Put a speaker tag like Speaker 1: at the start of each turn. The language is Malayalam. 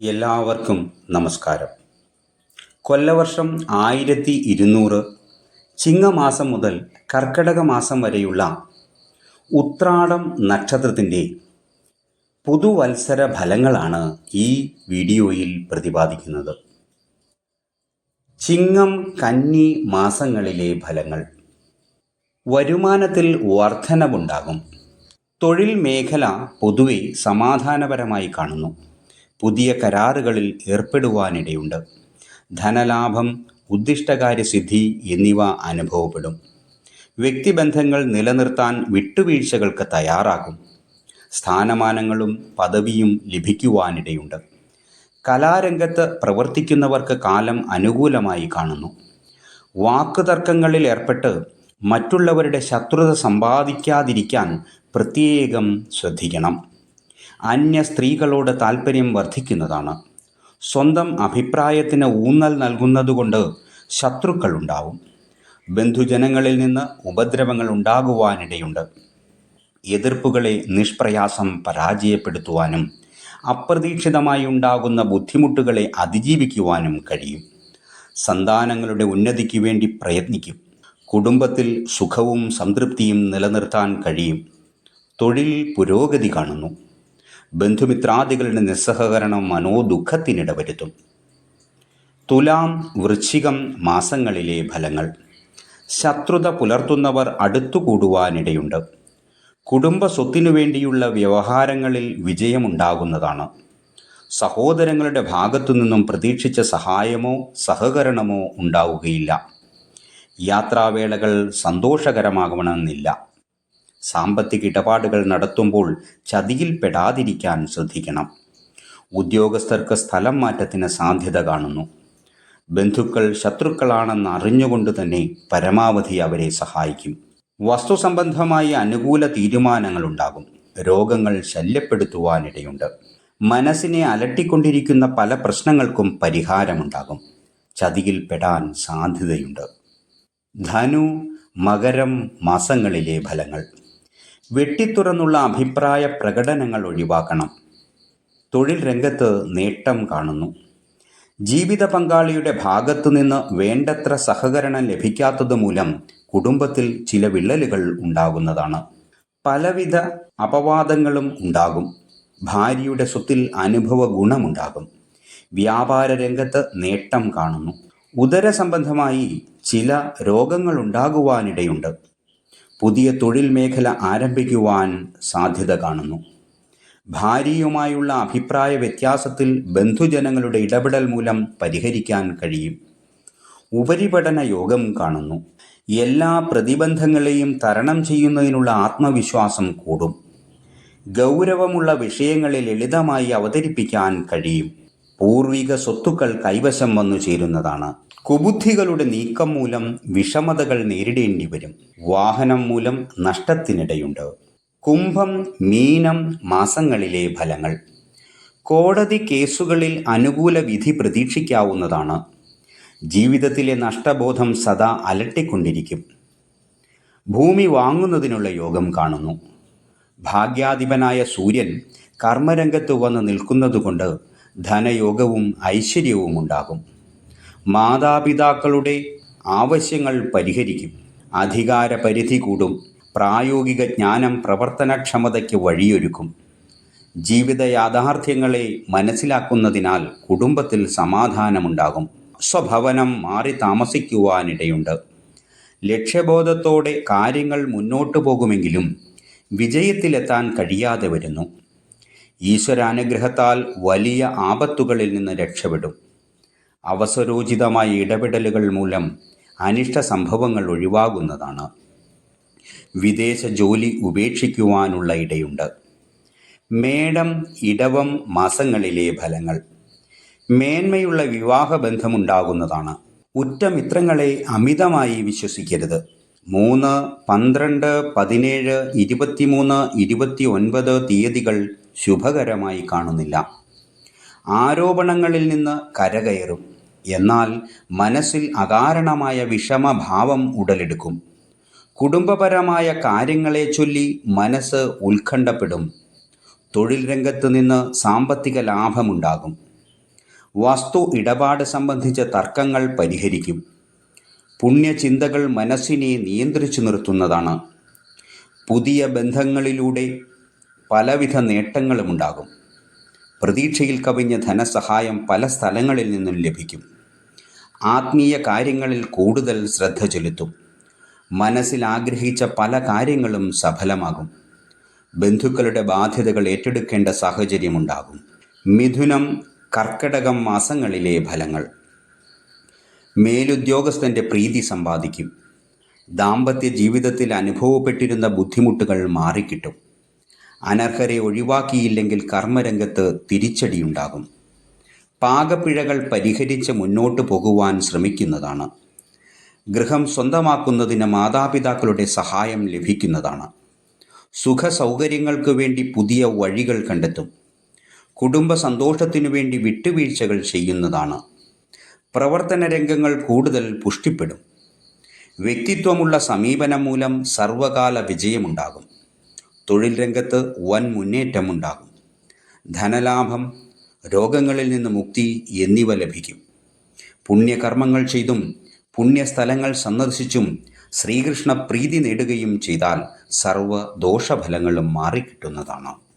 Speaker 1: എല്ലാവർക്കും നമസ്കാരം. കൊല്ലവർഷം ആയിരത്തി ഇരുന്നൂറ് ചിങ്ങമാസം മുതൽ കർക്കടക മാസം വരെയുള്ള ഉത്രാടം നക്ഷത്രത്തിന്റെ പുതുവത്സര ഫലങ്ങളാണ് ഈ വീഡിയോയിൽ പ്രതിപാദിക്കുന്നത്. ചിങ്ങം കന്നി മാസങ്ങളിലെ ഫലങ്ങൾ. വരുമാനത്തിൽ വർധനവുണ്ടാകും. തൊഴിൽ മേഖല പൊതുവെ സമാധാനപരമായി കാണുന്നു. പുതിയ കരാറുകളിൽ ഏർപ്പെടുവാനിടയുണ്ട്. ധനലാഭം ഉദ്ദിഷ്ടകാര്യസിദ്ധി എന്നിവ അനുഭവപ്പെടും. വ്യക്തിബന്ധങ്ങൾ നിലനിർത്താൻ വിട്ടുവീഴ്ചകൾക്ക് തയ്യാറാകും. സ്ഥാനമാനങ്ങളും പദവിയും ലഭിക്കുവാനിടയുണ്ട്. കലാരംഗത്ത് പ്രവർത്തിക്കുന്നവർക്ക് കാലം അനുകൂലമായി കാണുന്നു. വാക്കുതർക്കങ്ങളിൽ ഏർപ്പെട്ട് മറ്റുള്ളവരുടെ ശത്രുത സമ്പാദിക്കാതിരിക്കാൻ പ്രത്യേകം ശ്രദ്ധിക്കണം. അന്യ സ്ത്രീകളോട് താല്പര്യം വർദ്ധിക്കുന്നതാണ്. സ്വന്തം അഭിപ്രായത്തിന് ഊന്നൽ നൽകുന്നതുകൊണ്ട് ശത്രുക്കളുണ്ടാവും. ബന്ധുജനങ്ങളിൽ നിന്ന് ഉപദ്രവങ്ങൾ ഉണ്ടാകുവാനിടയുണ്ട്. എതിർപ്പുകളെ നിഷ്പ്രയാസം പരാജയപ്പെടുത്തുവാനും അപ്രതീക്ഷിതമായി ഉണ്ടാകുന്ന ബുദ്ധിമുട്ടുകളെ അതിജീവിക്കുവാനും കഴിയും. സന്താനങ്ങളുടെ ഉന്നതിക്ക് വേണ്ടി പ്രയത്നിക്കും. കുടുംബത്തിൽ സുഖവും സംതൃപ്തിയും നിലനിർത്താൻ കഴിയും. തൊഴിൽ പുരോഗതി കാണുന്നു. ബന്ധുമിത്രാദികളുടെ നിസ്സഹകരണം മനോദുഃഖത്തിനിട വരുത്തും തുലാം വൃശ്ചികം മാസങ്ങളിലെ ഫലങ്ങൾ. ശത്രുത പുലർത്തുന്നവർ അടുത്തുകൂടുവാനിടയുണ്ട്. കുടുംബ സ്വത്തിനു വേണ്ടിയുള്ള വ്യവഹാരങ്ങളിൽ വിജയമുണ്ടാകുന്നതാണ്. സഹോദരങ്ങളുടെ ഭാഗത്തു നിന്നും പ്രതീക്ഷിച്ച സഹായമോ സഹകരണമോ ഉണ്ടാവുകയില്ല. യാത്രാവേളകൾ സന്തോഷകരമാകണമെന്നില്ല. സാമ്പത്തിക ഇടപാടുകൾ നടത്തുമ്പോൾ ചതിയിൽപ്പെടാതിരിക്കാൻ ശ്രദ്ധിക്കണം. ഉദ്യോഗസ്ഥർക്ക് സ്ഥലം മാറ്റത്തിന് സാധ്യത കാണുന്നു. ബന്ധുക്കൾ ശത്രുക്കളാണെന്ന് അറിഞ്ഞുകൊണ്ട് തന്നെ പരമാവധി അവരെ സഹായിക്കും. വസ്തു സംബന്ധമായി അനുകൂല തീരുമാനങ്ങളുണ്ടാകും രോഗങ്ങൾ ശല്യപ്പെടുത്തുവാനിടയുണ്ട്. മനസ്സിനെ അലട്ടിക്കൊണ്ടിരിക്കുന്ന പല പ്രശ്നങ്ങൾക്കും പരിഹാരമുണ്ടാകും. ചതിയിൽപ്പെടാൻ സാധ്യതയുണ്ട്. ധനു മകരം മാസങ്ങളിലെ ഫലങ്ങൾ. വെട്ടിത്തുറന്നുള്ള അഭിപ്രായ പ്രകടനങ്ങൾ ഒഴിവാക്കണം. തൊഴിൽ രംഗത്ത് നേട്ടം കാണുന്നു. ജീവിത പങ്കാളിയുടെ ഭാഗത്തുനിന്ന് വേണ്ടത്ര സഹകരണം ലഭിക്കാത്തത് മൂലം കുടുംബത്തിൽ ചില വിള്ളലുകൾ ഉണ്ടാകുന്നതാണ്. പലവിധ അപവാദങ്ങളും ഉണ്ടാകും. ഭാര്യയുടെ സ്വത്തിൽ അനുഭവ ഗുണമുണ്ടാകും. വ്യാപാര രംഗത്ത് നേട്ടം കാണുന്നു. ഉദര സംബന്ധമായി ചില രോഗങ്ങൾ ഉണ്ടാകുവാനിടയുണ്ട്. പുതിയ തൊഴിൽ മേഖല ആരംഭിക്കുവാൻ സാധ്യത കാണുന്നു. ഭാര്യയുമായുള്ള അഭിപ്രായ വ്യത്യാസത്തിൽ ബന്ധുജനങ്ങളുടെ ഇടപെടൽ മൂലം പരിഹരിക്കാൻ കഴിയും. ഉപരിപഠന യോഗം കാണുന്നു. എല്ലാ പ്രതിബന്ധങ്ങളെയും തരണം ചെയ്യുന്നതിനുള്ള ആത്മവിശ്വാസം കൂടും. ഗൗരവമുള്ള വിഷയങ്ങളെ ലളിതമായി അവതരിപ്പിക്കാൻ കഴിയും. പൂർവിക സ്വത്തുക്കൾ കൈവശം വന്നു ചേരുന്നതാണ്. കുബുദ്ധികളുടെ നീക്കം മൂലം വിഷമതകൾ നേരിടേണ്ടി വരും. വാഹനം മൂലം നഷ്ടത്തിനിടയുണ്ട്. കുംഭം മീനം മാസങ്ങളിലെ ഫലങ്ങൾ. കോടതി കേസുകളിൽ അനുകൂല വിധി പ്രതീക്ഷിക്കാവുന്നതാണ്. ജീവിതത്തിലെ നഷ്ടബോധം സദാ അലട്ടിക്കൊണ്ടിരിക്കും. ഭൂമി വാങ്ങുന്നതിനുള്ള യോഗം കാണുന്നു. ഭാഗ്യാധിപനായ സൂര്യൻ കർമ്മരംഗത്ത് വന്ന് നിൽക്കുന്നതുകൊണ്ട് ധനയോഗവും ഐശ്വര്യവും ഉണ്ടാകും. മാതാപിതാക്കളുടെ ആവശ്യങ്ങൾ പരിഹരിക്കും. അധികാര പരിധി കൂടും. പ്രായോഗിക ജ്ഞാനം പ്രവർത്തനക്ഷമതയ്ക്ക് വഴിയൊരുക്കും. ജീവിത യാഥാർത്ഥ്യങ്ങളെ മനസ്സിലാക്കുന്നതിനാൽ കുടുംബത്തിൽ സമാധാനമുണ്ടാകും. സ്വഭവനം മാറി താമസിക്കുവാനിടയുണ്ട്. ലക്ഷ്യബോധത്തോടെ കാര്യങ്ങൾ മുന്നോട്ടു പോകുമെങ്കിലും വിജയത്തിലെത്താൻ കഴിയാതെ വരുന്നു. ഈശ്വരാനുഗ്രഹത്താൽ വലിയ ആപത്തുകളിൽ നിന്ന് രക്ഷപ്പെടും. അവസരോചിതമായ ഇടപെടലുകൾ മൂലം അനിഷ്ട സംഭവങ്ങൾ ഒഴിവാകുന്നതാണ്. വിദേശ ജോലി ഉപേക്ഷിക്കുവാനുള്ള ഇടയുണ്ട്. മേടം ഇടവം മാസങ്ങളിലെ ഫലങ്ങൾ. മേന്മയുള്ള വിവാഹബന്ധമുണ്ടാകുന്നതാണ്. ഉറ്റമിത്രങ്ങളെ അമിതമായി വിശ്വസിക്കരുത്. മൂന്ന് പന്ത്രണ്ട് പതിനേഴ് ഇരുപത്തിമൂന്ന് ഇരുപത്തി ഒൻപത് തീയതികൾ ശുഭകരമായി കാണുന്നില്ല. ആരോപണങ്ങളിൽ നിന്ന് കരകയറും. എന്നാൽ മനസ്സിൽ അകാരണമായ വിഷമഭാവം ഉടലെടുക്കും. കുടുംബപരമായ കാര്യങ്ങളെ ചൊല്ലി മനസ്സ് ഉത്കണ്ഠപ്പെടും. തൊഴിൽ രംഗത്ത് നിന്ന് സാമ്പത്തിക ലാഭമുണ്ടാകും. വസ്തു ഇടപാട് സംബന്ധിച്ച തർക്കങ്ങൾ പരിഹരിക്കും. പുണ്യചിന്തകൾ മനസ്സിനെ നിയന്ത്രിച്ചു നിർത്തുന്നതാണ്. പുതിയ ബന്ധങ്ങളിലൂടെ പലവിധ നേട്ടങ്ങളുമുണ്ടാകും. പ്രതീക്ഷയിൽ കവിഞ്ഞ ധനസഹായം പല സ്ഥലങ്ങളിൽ നിന്നും ലഭിക്കും. ആത്മീയ കാര്യങ്ങളിൽ കൂടുതൽ ശ്രദ്ധ ചെലുത്തും. മനസ്സിൽ ആഗ്രഹിച്ച പല കാര്യങ്ങളും സഫലമാകും. ബന്ധുക്കളുടെ ബാധ്യതകൾ ഏറ്റെടുക്കേണ്ട സാഹചര്യമുണ്ടാകും. മിഥുനം കർക്കടകം മാസങ്ങളിലെ ഫലങ്ങൾ. മേലുദ്യോഗസ്ഥന്റെ പ്രീതി സമ്പാദിക്കും. ദാമ്പത്യ ജീവിതത്തിൽ അനുഭവപ്പെട്ടിരുന്ന ബുദ്ധിമുട്ടുകൾ മാറിക്കിട്ടും. അനർഹരെ ഒഴിവാക്കിയില്ലെങ്കിൽ കർമ്മരംഗത്ത് തിരിച്ചടിയുണ്ടാകും. പാകപ്പിഴകൾ പരിഹരിച്ച് മുന്നോട്ട് പോകുവാൻ ശ്രമിക്കുന്നതാണ്. ഗൃഹം സ്വന്തമാക്കുന്നതിന് മാതാപിതാക്കളുടെ സഹായം ലഭിക്കുന്നതാണ്. സുഖ സൗകര്യങ്ങൾക്ക് വേണ്ടി പുതിയ വഴികൾ കണ്ടെത്തും. കുടുംബ സന്തോഷത്തിനു വേണ്ടി വിട്ടുവീഴ്ചകൾ ചെയ്യുന്നതാണ്. പ്രവർത്തന രംഗങ്ങൾ കൂടുതൽ പുഷ്ടിപ്പെടും. വ്യക്തിത്വമുള്ള സമീപനം മൂലം സർവകാല വിജയമുണ്ടാകും. തൊഴിൽ രംഗത്ത് വൻ മുന്നേറ്റമുണ്ടാകും. ധനലാഭം രോഗങ്ങളിൽ നിന്ന് മുക്തി എന്നിവ ലഭിക്കും. പുണ്യകർമ്മങ്ങൾ ചെയ്തും പുണ്യസ്ഥലങ്ങൾ സന്ദർശിച്ചും ശ്രീകൃഷ്ണ പ്രീതി നേടുകയും ചെയ്താൽ സർവ ദോഷഫലങ്ങളും മാറിക്കിട്ടുന്നതാണ്.